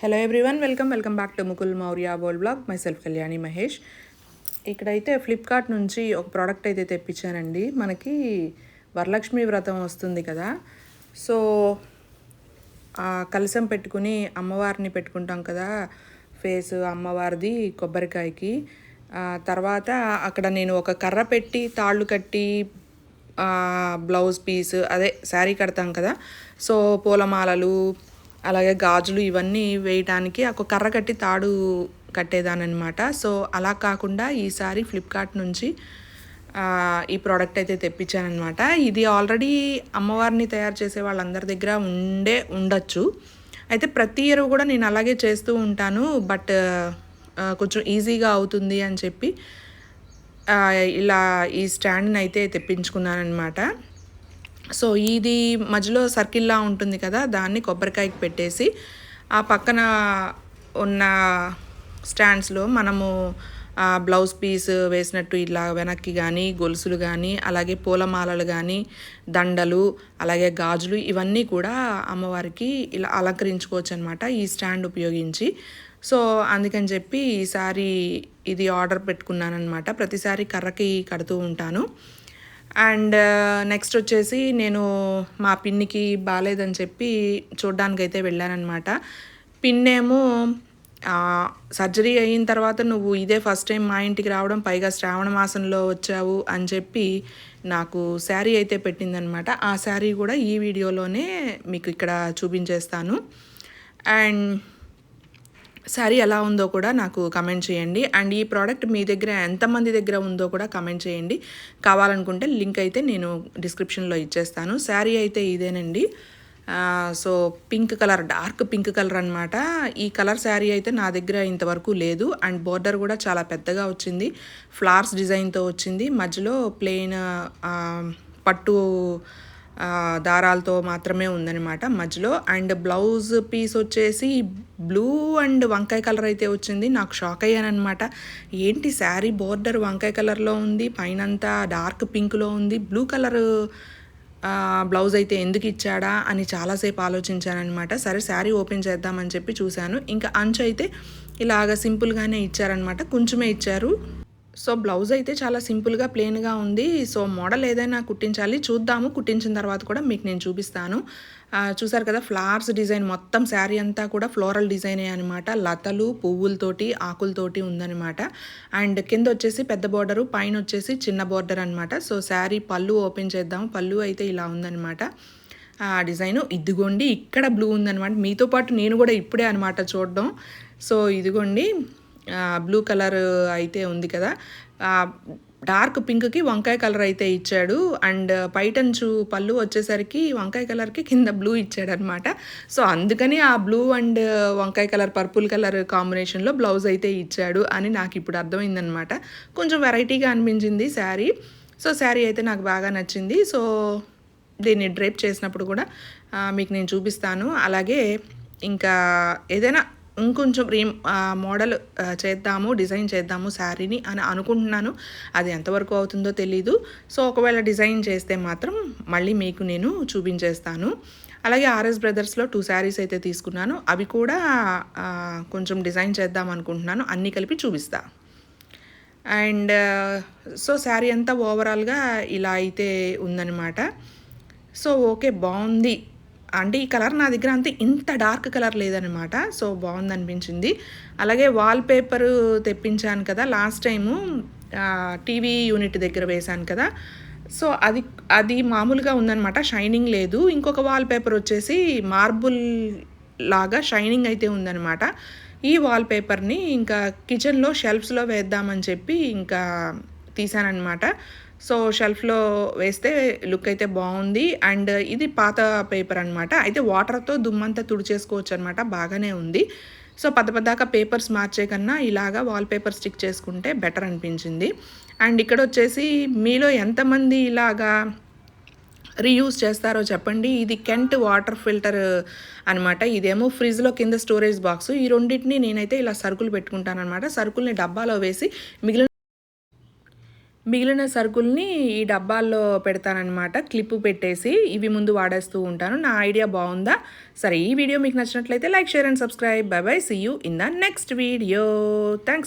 Hello everyone welcome welcome back to Mukul Maurya boll blog myself Kalyani Mahesh ఇక్కడైతే Flipkart నుంచి ఒక product అయితే తెప్పించానండి మనకి వరలక్ష్మి వ్రతం వస్తుంది కదా. సో కలసం కలశం పెట్టుకుని అమ్మవారిని పెట్టుకుంటాం కదా. ఫేస్ అమ్మవారిది కొబ్బరికాయకి. తర్వాత అక్కడ నేను ఒక కర్ర పెట్టి తాళ్ళు కట్టి బ్లౌజ్ పీస్ అదే శారీ కడతాం కదా. సో పూలమాలలు అలాగే గాజులు ఇవన్నీ వేయటానికి ఒక కర్ర కట్టి తాడు కట్టేదానమాట సో అలా కాకుండా ఈసారి ఫ్లిప్కార్ట్ నుంచి ఈ ప్రోడక్ట్ అయితే తెప్పించానమాట ఇది ఆల్రెడీ అమ్మవారిని తయారు చేసే వాళ్ళందరి దగ్గర ఉండే ఉండొచ్చు. అయితే ప్రతి ఇయర్ కూడా నేను అలాగే చేస్తూ ఉంటాను. బట్ కొంచెం ఈజీగా అవుతుంది అని చెప్పి ఇలా ఈ స్టాండ్ని అయితే తెప్పించుకున్నాను అనమాట సో ఇది మధ్యలో సర్కిల్లా ఉంటుంది కదా దాన్ని కొబ్బరికాయకి పెట్టేసి ఆ పక్కన ఉన్న స్టాండ్స్లో మనము బ్లౌజ్ పీస్ వేసినట్టు ఇలా వెనక్కి కానీ గొలుసులు కానీ అలాగే పూలమాలలు కానీ దండలు అలాగే గాజులు ఇవన్నీ కూడా అమ్మవారికి ఇలా అలంకరించుకోవచ్చు అనమాట ఈ స్టాండ్ ఉపయోగించి. సో అందుకని చెప్పి ఈసారి ఇది ఆర్డర్ పెట్టుకున్నాను అనమాట ప్రతిసారి కర్రకి కడుతూ ఉంటాను. అండ్ నెక్స్ట్ వచ్చేసి నేను మా పిన్నికి బాగాలేదని చెప్పి చూడ్డానికైతే వెళ్ళానమాట పిన్నేమో సర్జరీ అయిన తర్వాత నువ్వు ఇదే ఫస్ట్ టైం మా ఇంటికి రావడం పైగా శ్రావణ మాసంలో వచ్చావు అని చెప్పి నాకు శారీ అయితే పెట్టిందనమాట ఆ శారీ కూడా ఈ వీడియోలోనే మీకు ఇక్కడ చూపించేస్తాను. అండ్ శారీ ఎలా ఉందో కూడా నాకు కమెంట్ చేయండి. అండ్ ఈ ప్రోడక్ట్ మీ దగ్గర ఎంతమంది దగ్గర ఉందో కూడా కమెంట్ చేయండి. కావాలనుకుంటే లింక్ అయితే నేను డిస్క్రిప్షన్లో ఇచ్చేస్తాను. శారీ అయితే ఇదేనండి. So pink colour dark pink colour అనమాట ఈ కలర్ శారీ అయితే నా దగ్గర ఇంతవరకు లేదు. అండ్ బోర్డర్ కూడా చాలా పెద్దగా వచ్చింది. ఫ్లవర్స్ డిజైన్తో వచ్చింది. మధ్యలో ప్లెయిన్ పట్టు దారాలతో మాత్రమే ఉందన్నమాట మధ్యలో. అండ్ బ్లౌజ్ పీస్ వచ్చేసి బ్లూ అండ్ వంకాయ కలర్ అయితే వచ్చింది. నాకు షాక్ అయ్యానమాట ఏంటి శారీ బోర్డర్ వంకాయ కలర్లో ఉంది పైనంతా డార్క్ పింక్లో ఉంది బ్లూ కలర్ బ్లౌజ్ అయితే ఎందుకు ఇచ్చాడా అని చాలాసేపు ఆలోచించానమాట సరే శారీ ఓపెన్ చేద్దామని చెప్పి చూశాను. ఇంకా అంచు అయితే ఇలాగ సింపుల్గానే ఇచ్చారనమాట కొంచెమే ఇచ్చారు. సో బ్లౌజ్ అయితే చాలా సింపుల్గా ప్లెయిన్గా ఉంది. సో మోడల్ ఏదైనా కుట్టించాలి. చూద్దాము. కుట్టించిన తర్వాత కూడా మీకు నేను చూపిస్తాను. చూసారు కదా ఫ్లవర్స్ డిజైన్ మొత్తం శారీ అంతా కూడా ఫ్లోరల్ డిజైనే అనమాట లతలు పువ్వులతోటి ఆకులతోటి ఉందన్నమాట. అండ్ కింద వచ్చేసి పెద్ద బోర్డరు పైన వచ్చేసి చిన్న బోర్డర్ అనమాట సో శారీ పళ్ళు ఓపెన్ చేద్దాం. పళ్ళు అయితే ఇలా ఉందన్నమాట. ఆ డిజైను ఇదిగోండి ఇక్కడ బ్లూ ఉందనమాట మీతో పాటు నేను కూడా ఇప్పుడే అనమాట చూడడం. సో ఇదిగోండి. బ్లూ కలర్ అయితే ఉంది కదా. డార్క్ పింక్కి వంకాయ కలర్ అయితే ఇచ్చాడు. అండ్ పైటంచు uh, పళ్ళు వచ్చేసరికి వంకాయ కలర్కి కింద బ్లూ ఇచ్చాడు అనమాట సో అందుకని ఆ బ్లూ అండ్ uh, వంకాయ కలర్ పర్పుల్ కలర్ కాంబినేషన్లో బ్లౌజ్ అయితే ఇచ్చాడు అని నాకు ఇప్పుడు అర్థమైందనమాట కొంచెం వెరైటీగా అనిపించింది శారీ. సో శారీ అయితే నాకు బాగా నచ్చింది. సో దీన్ని డ్రేప్ చేసినప్పుడు కూడా మీకు నేను చూపిస్తాను. అలాగే ఇంకా ఏదైనా ఇంకొంచెం రీమ్ మోడల్ చేద్దాము డిజైన్ చేద్దాము శారీని అని అనుకుంటున్నాను. అది ఎంతవరకు అవుతుందో తెలీదు. సో ఒకవేళ డిజైన్ చేస్తే మాత్రం మళ్ళీ మీకు నేను చూపించేస్తాను. అలాగే ఆర్ఎస్ బ్రదర్స్లో టూ శారీస్ అయితే తీసుకున్నాను. అవి కూడా కొంచెం డిజైన్ చేద్దాం అనుకుంటున్నాను. అన్నీ కలిపి చూపిస్తా. అండ్ సో శారీ అంతా ఓవరాల్గా ఇలా అయితే ఉందన్నమాట. సో ఓకే బాగుంది. అంటే ఈ కలర్ నా దగ్గర అంతే ఇంత డార్క్ కలర్ లేదనమాట సో బాగుంది అనిపించింది అలాగే వాల్ పేపర్ తెప్పించాను కదా లాస్ట్ టైము టీవీ యూనిట్ దగ్గర వేశాను కదా. సో అది అది మామూలుగా ఉందనమాట షైనింగ్ లేదు. ఇంకొక వాల్ పేపర్ వచ్చేసి మార్బుల్ లాగా షైనింగ్ అయితే ఉందన్నమాట. ఈ వాల్ పేపర్ని ఇంకా కిచెన్లో షెల్ఫ్స్లో వేద్దామని చెప్పి ఇంకా తీసానమాట సో షెల్ఫ్లో వేస్తే లుక్ అయితే బాగుంది. అండ్ ఇది పాత పేపర్ అనమాట అయితే వాటర్తో దుమ్మంతా తుడిచేసుకోవచ్చు అనమాట బాగానే ఉంది. సో పద పదాక పేపర్స్ మార్చే కన్నా ఇలాగా వాల్ పేపర్ స్టిక్ చేసుకుంటే బెటర్ అనిపించింది. అండ్ ఇక్కడ వచ్చేసి మీలో ఎంతమంది ఇలాగా రీయూజ్ చేస్తారో చెప్పండి. ఇది కెంట్ వాటర్ ఫిల్టర్ అనమాట ఇదేమో ఫ్రిడ్జ్లో కింద స్టోరేజ్ బాక్స్. ఈ రెండింటిని నేనైతే ఇలా సరుకులు పెట్టుకుంటాను అనమాట సరుకుల్ని డబ్బాలో వేసి మిగిలిన మిగిలిన సరుకుల్ని ఈ డబ్బాల్లో పెడతానన్నమాట. క్లిప్ పెట్టేసి ఇవి ముందు వాడేస్తూ ఉంటాను. నా ఐడియా బాగుందా? సరే ఈ వీడియో మీకు నచ్చినట్లయితే like share and subscribe. Bye bye see you in the next video thanks